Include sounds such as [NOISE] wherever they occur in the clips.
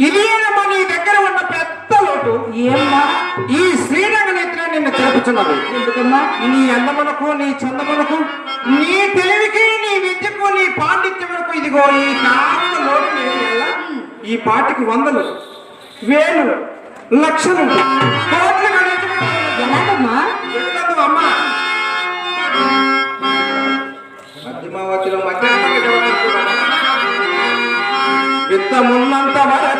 ఇదేనమ్మా నీ దగ్గర ఉన్న పెద్ద లోటు. ఏమ్మా? ఈ శ్రీరంగ నేత్ర నిన్ను తెలుపుతున్నది ఎందుకమ్మా? నీ అందమునకు నీ చందమునకు నీ తెలివికి నీ విద్యకు నీ పాండిత్యమునకు ఇదిగో ఈ కారణ లోటు ఈ పాటికి వందలు వేలు లక్షలు కోట్లు ఎట్లదు అమ్మా? మధ్యమావతిలో మధ్య విత్తమున్నంత వరకు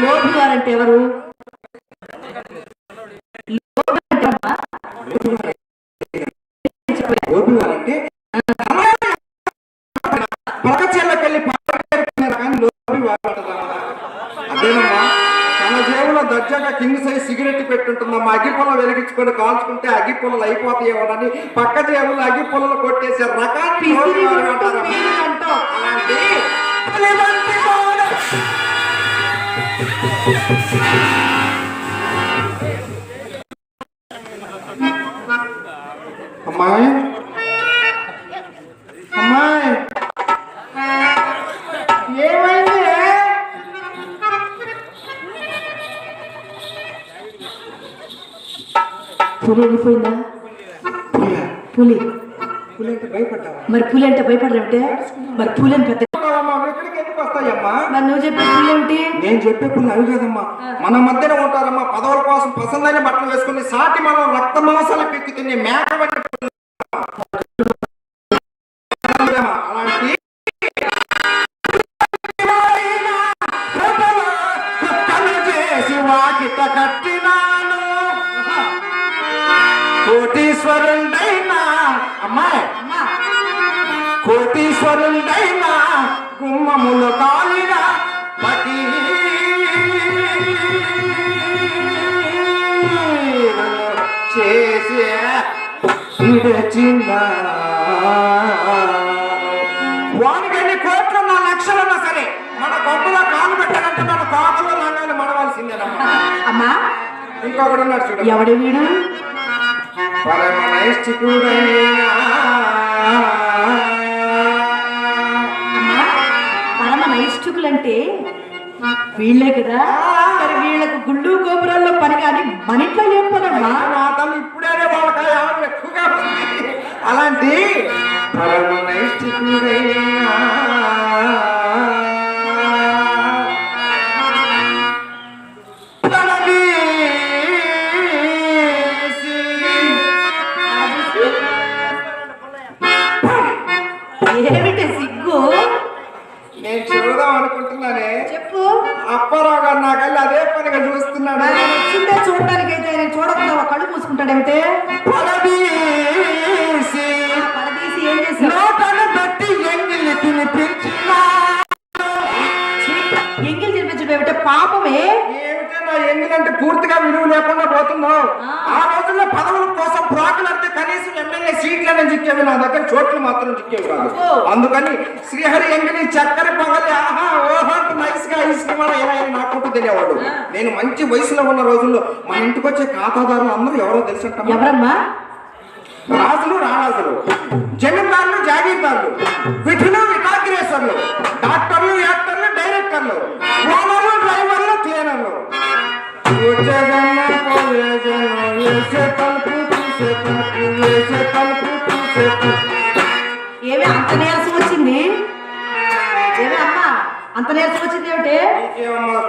లోభి వారంటే ఎవరు లోభి అంటే అమ్మా? లోబివారంటే పక్క చెల్లకెళ్ళి కానీ లోబి వారంటదమ్మా అదేనమ్మా తన జేబులో దర్జాగా కింగ్ సైజ్ సిగరెట్ పెట్టుంటుందమ్మా అగ్గిపుల్ల వెలిగించుకొని కాల్చుకుంటే అగ్గిపుల్లలు అయిపోతాయేమోనని పక్క జేబులో అగ్గిపుల్లలు కొట్టేసే రకాన్ని పిసిరి పులి వెళ్ళిపోయిందా? పులి. పులి. మరి పులి అంటే భయపడరేమిటే మరి పులి అని పెద్ద అమ్మా, ఎక్కడికి ఎందుకు వస్తాయమ్మా? మరి నువ్వు చెప్పే పులి ఏమిటి? నేను చెప్పే పుల్లు అవి కాదమ్మా. మన మధ్యన ఉంటారమ్మా. పదవుల కోసం పసందైన బట్టలు వేసుకుని సాటి మనం రక్త మాంసాలు పెక్కి తినే మేక. అలాంటి కోటీశ్వరుండైనా అమ్మాయి అమ్మా కోటీశ్వరుండైనా గుమ్మములు కాలిన పటి. చేసి విడచిన వానికి ఎన్ని కోట్లున్నా లక్షలున్నా సరే మన గొప్పలో కాలు పెట్టాలంటే మన కాకులో లంగాలు మనవాల్సిందేనమ్మా అమ్మా ఇంకొకడు ఉన్నాడు చూడ. ఎవడు వీడు? పరమ నైష్టికుడైనా అమ్మా పరమ నైష్ఠుకులంటే వీళ్ళే కదా మరి వీళ్ళకు గుళ్ళు గోపురాల్లో పని కానీ మన ఇంట్లో ఏం పనమ్మా మాటలు ఇప్పుడే వాళ్ళకి ఎక్కువగా. అలాంటి పరమ నైష్టికుడైనా ఎంగిలంటే పూర్తిగా విలువ లేకుండా పోతుందో? ఆ. రోజుల్లో పదవుల కోసం ప్రాకులంటే కనీసం ఎమ్మెల్యే సీట్లనే చిక్కేవి నా దగ్గర చోట్లు మాత్రం చిక్కేవి కాదు. అందుకని శ్రీహరి ఎంగిలి చక్కెర పొగలి ఆహా ఓహో అంటూ నైస్గా ఏమైనా నాకుంటూ తెలియవాడు. నేను మంచి వయసులో ఉన్న రోజుల్లో మన ఇంటికి వచ్చే ఖాతాదారులు అందరూ ఎవరో తెలుసు ఎవరమ్మా? రాజులు రారాజులు రాజులు జమీందారులు జాగీర్దారులు విఠులు వికాగ్రేసర్లు డాక్టర్లు యాక్టర్లు డైరెక్టర్లు ఓనర్లు డ్రైవర్లు క్లీనర్లు. ఏమి అంత నీరసం వచ్చింది? ఏమి అమ్మా అంత నీరసం వచ్చింది ఏమిటి?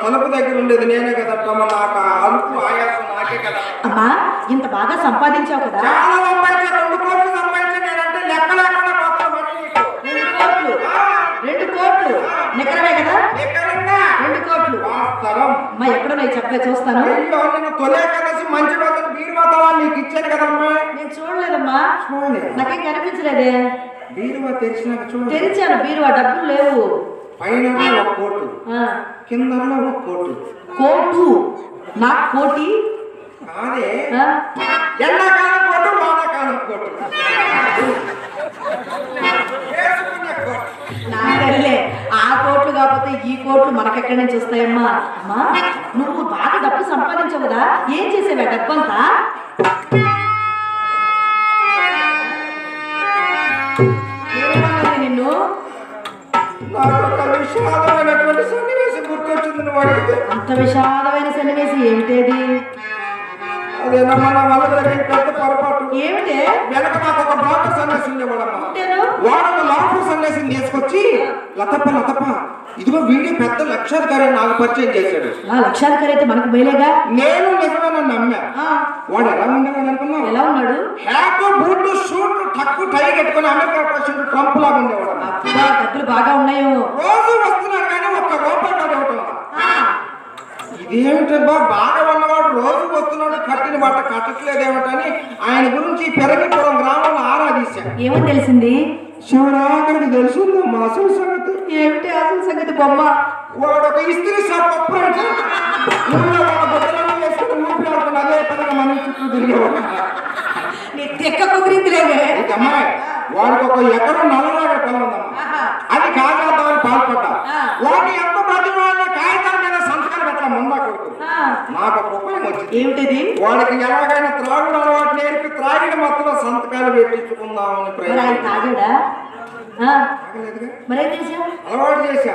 తలుపు దగ్గర ఉండేది నేనే కదమ్మా నాకు అలుపు ఆయాసం నాకే కదా. అమ్మా ఇంత బాగా సంపాదించావు కదా చాలా సంపాదించా రెండు కోట్లు సంపాదించా నేనంటే లెక్క లేకుండా పోతాను మరి నీకు. రెండు కోట్లు రెండు కోట్లు నికరమే కదా ఎక్కడున్నా? రెండు కోట్లు వాస్తవం అమ్మా చెప్పలే చూస్తాను. అయ్యో నేను తొలే కలిసి మంచి రోజులు బీరువాతవా నీకు ఇచ్చాను కదమ్మా. నేను చూడలేదమ్మా. చూడండి నాకేం కనిపించలేదే. బీరువా తెరిచినాక చూడండి తెరిచాను బీరువా డబ్బులు లేవు. పైన ఒక కోటు. కింద ఒక కోటు. కోటు? నా కోటి? కాదే. ఎండాకాలం కోటు వానాకాలం కోటు. కాకపోతే ఈ కోట్లు మనకెక్కడి నుంచి వస్తాయమ్మా? అమ్మా నువ్వు బాగా డబ్బు సంపాదించావు కదా ఏం చేసేవా డబ్బంతా? నిన్ను? విషాదమైనటువంటి సన్నివేశం గుర్తొచ్చింది అంత విషాదమైన సన్నివేశం ఏమిటేది? అదేనమ్మా నా వల్ల జరిగిన పెద్ద పొరపాటు ఏమిటే? వెనక నాకు ఒక బ్రోకర్ సన్యాసి ఉండేవాడమ్మా వాడు లాఫర్ సన్యాసిని తీసుకొచ్చి లతప్ప లతప్ప ఇదిగో వీడియో పెద్ద లక్షాధికారి నాకు పరిచయం చేశాడు. ఆ లక్షాధికారి అయితే మనకు మేలేగా? నేను నిజమేనని నమ్మా ఆ, వాడు ఎలా ఉండేవాడు అనుకున్నావు? ఎలా ఉన్నాడు? Hat boot suit tuck tie కట్టుకుని అమెరికా ప్రెసిడెంట్ ట్రంప్ లాగా ఉండేవాడు. డబ్బులు బాగా ఉన్నాయో రోజు వస్తున్నాడు కానీ ఒక్క రూపాయి కూడా ఇవ్వటం లేదు. ఆ, ఇదేమిటబ్బా బాగా ఉన్నవాడు రోజు వస్తున్నాడు కట్టిన బట్ట కట్టట్లేదేమిటని ఆయన గురించి పెరగిపురం గ్రామంలో ఆరాధించాను ఏమని తెలిసింది? శివరాకరికి తెలుసుందమ్మా అసలు సంగతి? ఏమిటి అసలు సంగతి బొమ్మ? వాడు ఒక ఇస్త్రీ షాప్ అదే పనిగా మన చుట్టూ తిరిగేవాడు. నీ తెక్క కుదిరిందిలేవే. అయితే అమ్మాయి వాడికి ఒక ఎకరం నల్లరాగ పొలం ఉందమ్మా ఆహా. అది కాజేద్దామని పాల్పడ్డా ఆ. వాడిని ఎంత ప్రతిభాన్ని కాగితాల మీద సంతకాలు పెట్టడం ముందా కొడుకు ఆ, నాకు ఒక ఉపయోగం వచ్చింది ఏమిటిది? వాడికి ఎలాగైనా త్రాగుడు అలవాటు నేర్పి త్రాగిన మొత్తంలో సంతకాలు పెట్టించుకుందామని ప్రయత్నం తాగాడా? మరేం అలవాటు చేశా.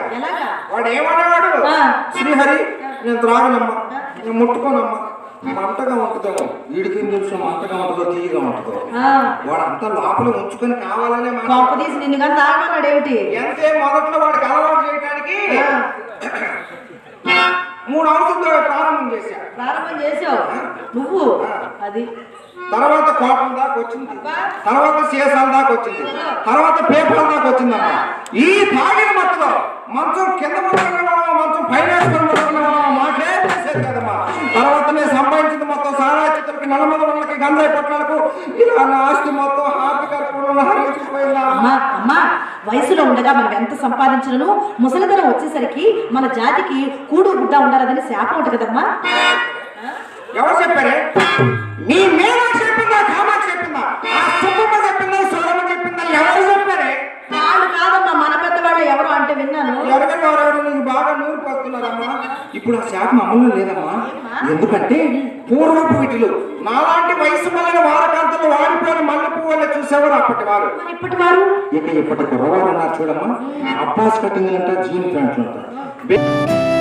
వాడు ఏమనేవాడు. శ్రీహరి నేను త్రాగనమ్మా నేను ముట్టుకోనమ్మా. మంటగా ఉంటుందేమో వీడికి తెలుసు? మంటగా ఉంటుందో తీయగా ఉంటుందో. ఆ, వాడు అంతా లోపల ఉంచుకొని కావాలనే. కొంప తీసి నిన్ను కానీ తాగమన్నాడు ఏమిటి? ఎంతే మొదట్లో వాడికి అలవాటు చేయడానికి [COUGHS] మూడు అవసరంతో ప్రారంభం చేశా ప్రారంభం చేసావు నువ్వు? అది? తర్వాత కోపం దాకా వచ్చింది. తర్వాత సీసాల దాకా వచ్చింది. తర్వాత పేపర్ల దాకా వచ్చిందమ్మా. ఈ తాగిన మత్తులో మంచం కింద పడుకున్నావా మంచం పైన సంపాదించింది మొత్తం సారా చిత్రకి నల్లమద వాళ్ళకి గంజాయి పట్టాలకు ఇలా నా ఆస్తి మొత్తం అమ్మా వయసులో ఉండగా మనం ఎంత సంపాదించినను ముసలితనం వచ్చేసరికి మన జాతికి కూడు గుడ్డ ఉండాలని శాపం ఉంటుంది కదమ్మా. ఎవరు చెప్పారే? నీ మీనాక్షి విన్నాను. ఎవరికైనా ఎవరెవరు నీకు బాగా నూరు పోస్తున్నారమ్మా ఇప్పుడు ఆ శాపం అమలు లేదమ్మా. ఎందుకంటే పూర్వపు వీటిలో నాలాంటి వయసు మళ్ళీ వారకాంతంలో వాడిపోయిన మల్లె పువ్వులే చూసేవారు అప్పటి వారు. ఇప్పటి వారు? ఇక ఇప్పటి కుర్రవారు ఉన్నారు చూడమ్మా? అబ్బాస్ కటింగ్ అంట జీన్ ప్యాంట్లు అంట